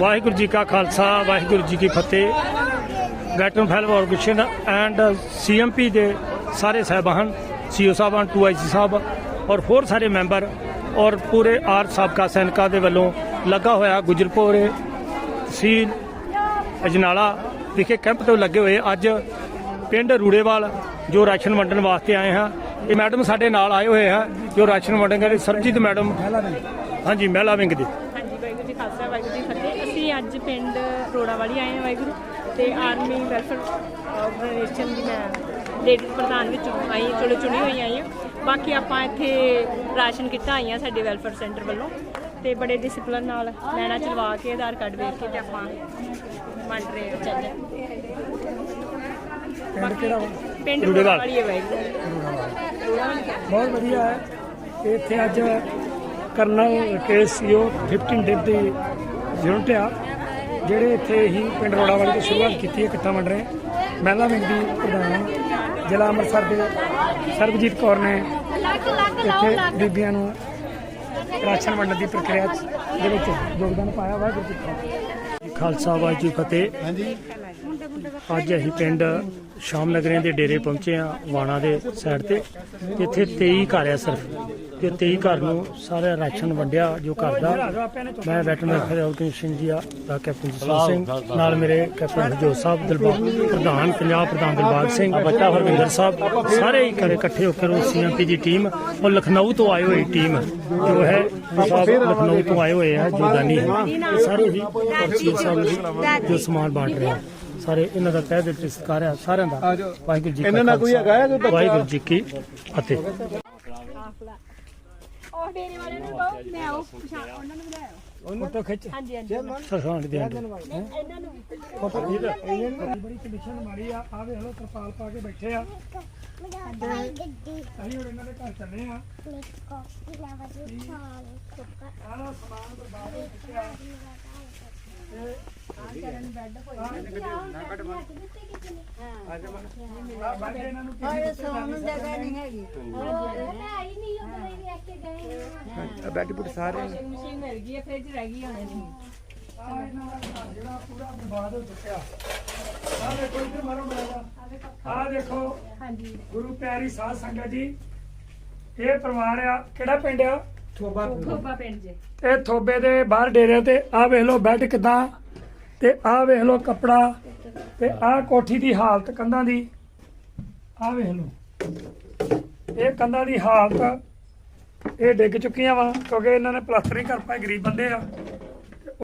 ਵਾਹਿਗੁਰੂ ਜੀ ਕਾ ਖਾਲਸਾ, ਵਾਹਿਗੁਰੂ ਜੀ ਕੀ ਫਤਿਹ। Veteran fellow organisation and CMP ਦੇ ਸਾਰੇ ਸਹਿਬਾਨ ਸੀਓ ਸਾਹਿਬਾਨ ਟੂ ਆਈਸੀ ਸਾਹਿਬ ਔਰ ਹੋਰ ਸਾਰੇ ਮੈਂਬਰ ਔਰ ਪੂਰੇ ਆਰ ਸਾਬਕਾ ਸੈਨਿਕਾਂ ਦੇ ਵੱਲੋਂ ਲੱਗਾ ਹੋਇਆ ਗੁਜਰਪੁਰ ਤਹਿਸੀਲ ਅਜਨਾਲਾ ਵਿਖੇ ਕੈਂਪ ਤੋਂ ਲੱਗੇ ਹੋਏ ਅੱਜ ਪਿੰਡ ਰੂੜੇਵਾਲ ਜੋ ਰਾਸ਼ਨ ਵੰਡਣ ਵਾਸਤੇ ਆਏ ਹਾਂ। ਇਹ ਮੈਡਮ ਸਾਡੇ ਨਾਲ ਆਏ ਹੋਏ ਆ ਜੋ ਰਾਸ਼ਨ ਵੰਡਣਗੇ ਸਰਬਜੀਤ ਮੈਡਮ। ਹਾਂਜੀ, ਮਹਿਲਾ ਵਿੰਗ ਦੇ। ਖਾਲਸਾ ਵਾਹਿਗੁਰੂ ਜੀ ਫਤਿਹ। ਅਸੀਂ ਅੱਜ ਪਿੰਡ ਰੋੜਾ ਵਾਲੀ ਆਏ ਹਾਂ ਵਾਹਿਗੁਰੂ ਤੇ ਆਰਮੀ ਵੈਲਫੇਅਰ ਆਰਗੇਨਾਈਜੇਸ਼ਨ ਦੀ ਮੈਂ ਲੇਡੀ ਪ੍ਰਧਾਨ ਵਿੱਚੋਂ ਆਈ ਹਾਂ, ਚਲੋ ਚੁਣੀ ਹੋਈ ਆਈ ਹਾਂ। ਬਾਕੀ ਆਪਾਂ ਇੱਥੇ ਰਾਸ਼ਨ ਕਿੱਟਾਂ ਆਈਆਂ ਸਾਡੇ ਵੈਲਫੇਅਰ ਸੈਂਟਰ ਵੱਲੋਂ ਤੇ ਬੜੇ ਡਿਸਪਲਿਨ ਨਾਲ ਲੈਣਾ ਚਲਵਾ ਕੇ ਆਧਾਰ ਕਾਰਡ ਵੇਖ ਕੇ ਤੇ ਆਪਾਂ ਵੰਡ ਰਹੇ ਹਾਂ। ਚੱਲ ਪਿੰਡ ਕਿਹੜਾ ਪਿੰਡ ਰੋੜਾ ਰੂੜੇਵਾਲ। ਵਾਲੀ ਹੈ ਵਾਹਿਗੁਰੂ? ਬਹੁਤ ਵਧੀਆ ਹੈ। ਇੱਥੇ ਅੱਜ ਕਰਨਲ ਕੇਸੀਓ 15 ਡਿਪ ਦੀ ਯੂਨਿਟ ਆ ਜਿਹੜੇ ਇੱਥੇ ਹੀ ਪਿੰਡ ਰੋੜਾ ਵਾਲੀ ਤੋਂ ਸ਼ੁਰੂਆਤ ਕੀਤੀ ਹੈ ਕਿੱਟਾਂ ਵੰਡ ਰਹੇ ਮਹਿਲਾ ਵਿੰਗ ਦੀ ਪ੍ਰਧਾਨ ਜ਼ਿਲ੍ਹਾ ਅੰਮ੍ਰਿਤਸਰ ਦੇ ਸਰਬਜੀਤ ਕੌਰ ਨੇ ਇੱਥੇ ਬੀਬੀਆਂ ਨੂੰ ਰਾਸ਼ਨ ਵੰਡਣ ਦੀ ਪ੍ਰਕਿਰਿਆ ਦੇ ਵਿੱਚ ਯੋਗਦਾਨ ਪਾਇਆ ਵਾਹਿਗੁਰੂ ਜੀ ਖਾਲਸਾ। ਵਾਹਿਗੁਰੂ ਜੀ ਫਤਿਹ। ਹਾਂਜੀ। ਅੱਜ ਅਸੀਂ ਪਿੰਡ ਸ਼ਾਮ ਨਗਰਿਆਂ ਦੇ ਡੇਰੇ ਪਹੁੰਚੇ ਆ ਵਾਣਾ ਦੇ ਸਾਈਡ ਤੇ। ਇੱਥੇ 23 ਘਰ ਆ ਸਿਰਫ। ਤੇ 23 ਘਰ ਨੂੰ ਸਾਰਾ ਰਾਸ਼ਨ ਵੰਡਿਆ ਜੋ ਘਰ ਦਾ। ਮੈਂ ਵੈਟਰਨ ਵੈਲਫੇਅਰ ਆਰਗੇਨਾਈਜੇਸ਼ਨ ਜੀ ਆ ਦਾ ਕੈਪਟਨ ਜਸਵੰਤ ਸਿੰਘ ਨਾਲ ਮੇਰੇ ਕੈਪਟਨ ਹਰਜੋਤ ਸਾਹਿਬ ਦਿਲਬਾਗ ਪ੍ਰਧਾਨ ਪੰਜਾਬ ਪ੍ਰਧਾਨ ਦਿਲਬਾਗ ਸਿੰਘ ਬੱਚਾ ਹਰਵਿੰਦਰ ਸਾਹਿਬ ਸਾਰੇ ਹੀ ਘਰੇ ਇਕੱਠੇ ਹੋ ਕੇ ਉਹ ਸੀਐਮਪੀ ਦੀ ਟੀਮ ਔਰ ਲਖਨਊ ਤੋਂ ਆਈ ਹੋਈ ਟੀਮ ਜੋ ਹੈ ਸਾਹਿਬ ਲਖਨਊ ਤੋਂ ਆਏ ਹੋਏ ਆ ਜੋ ਦਾਨੀ ਹੈ। ਸਾਰੇ ਹੀ ਸਾਹਿਬ ਜੋ ਸਮਾਨ ਬਾਂਟ ਰਹੇ ਆ। ਸਾਰੇ ਇਹਨਾਂ ਦਾ ਤਹਿ ਦਿਲ ਤੋਂ ਸਤਿਕਾਰ ਹੈ ਸਾਰਿਆਂ ਦਾ। ਵਾਹਿਗੁਰੂ ਜੀ ਇਹਨਾਂ ਨਾਲ ਕੋਈ ਹੈਗਾ ਵਾਹਿਗੁਰੂ ਜੀ ਕੀ ਫਤਿਹ। ਉਹ ਡੇਰੇ ਵਾਲੇ ਨੂੰ ਕਹੋ ਮੈਂ ਉਹ ਪਛਾਣ ਉਹਨਾਂ ਨੂੰ ਬੁਲਾਇਆ ਫੋਟੋ ਖਿੱਚ। ਹਾਂਜੀ ਹਾਂਜੀ। ਸਰਸਾਨ ਦੇ ਇਹਨਾਂ ਨੂੰ ਫੋਟੋ ਖਿੱਚ। ਬੜੀ ਕੰਡੀਸ਼ਨ ਮਾੜੀ ਆ। ਆ ਵੇਖ ਲਓ ਤਰਪਾਲ ਪਾ ਕੇ ਬੈਠੇ ਆ। ਅਸੀਂ ਹੁਣ ਇਹਨਾਂ ਦੇ ਘਰ ਚੱਲੇ ਆ। ਆਹ ਸਮਾਨ ਬਰਬਾਦ ਹੋ ਚੁੱਕਿਆ। ਆ ਬਾਕੀ ਇਹਨਾਂ ਨੂੰ। ਕਿਸੇ ਸੋਨੂੰ ਜਗ੍ਹਾ ਨਹੀਂ ਹੈਗੀ ਬੈੱਡ ਬੁੱਟ ਸਾਰੇ ਮਸ਼ੀਨ ਮਿਲ ਗਈ ਹੈ ਫ੍ਰਿਜ ਰਹਿ ਗਈ ਹੋਣੇ ਦੀ ਆ ਇਹਨਾਂ ਦਾ ਘਰ ਜਿਹੜਾ ਪੂਰਾ ਬਰਬਾਦ ਹੋ ਚੁੱਕਿਆ। ਆ ਦੇਖੋ ਇੱਧਰ ਮਾਰੋ ਬਰਾਬਰ ਆ ਦੇਖੋ ਹਾਂਜੀ। ਗੁਰੂ ਪਿਆਰੀ ਸਾਧ ਸੰਗਤ ਜੀ। ਇਹ ਪਰਿਵਾਰ ਆ ਕਿਹੜਾ ਪਿੰਡ ਆ? ਖੋਬਾ ਪਿੰਡ। ਜੇ ਇਹ ਥੋਬੇ ਦੇ ਬਾਹਰ ਡੇਰੇ ਤੇ। ਆ ਵੇਖ ਲਓ ਬੈੱਡ ਕਿਦਾਂ ਤੇ ਆਹ ਵੇਖ ਲਓ ਕੱਪੜਾ, ਤੇ ਆਹ ਕੋਠੀ ਦੀ ਹਾਲਤ ਕੰਧਾਂ ਦੀ। ਆਹ ਵੇਖ ਲਓ। ਇਹ ਕੰਧਾਂ ਦੀ ਹਾਲਤ, ਇਹ ਡਿੱਗ ਚੁੱਕੀਆਂ ਵਾ, ਕਿਉਂਕਿ ਇਹਨਾਂ ਨੇ ਪਲਾਸਟਰ ਹੀ ਕਰ ਪਾਏ ਗਰੀਬ ਬੰਦੇ ਆ।